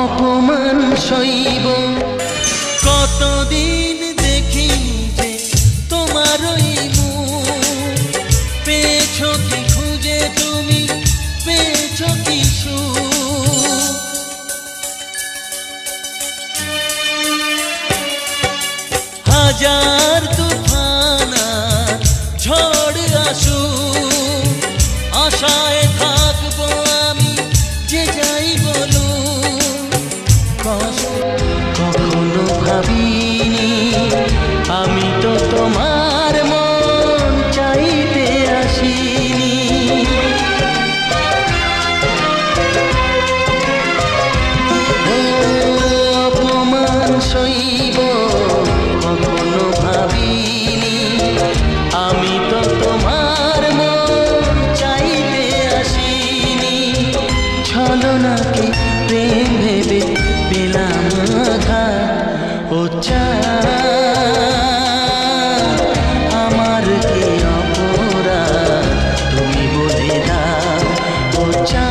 অপমান সইব। কতদিন দেখিনি যে তোমার ওই মুখ? কি খুঁজে তুমি? পেয়েছ কি হাজার তুফান, ঝড় আসু। আশায় থাকব আমি, যে যাই বলু কখনো ভাবিনি। আমি তো তোমার মন চাইতে আসিনি। অপমান সইব, কখনো ভাবিনি। আমি তো তোমার মন চাইতে আসিনি। ছলনাকে প্রেম ভেবে পেলাম ও চা, আমার কি অপরাধ? তুমি বলে দাও, ও চা।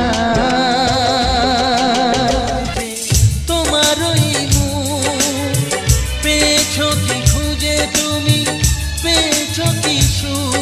কি খুঁজে তুমি? পেয়েছ কি সুখ?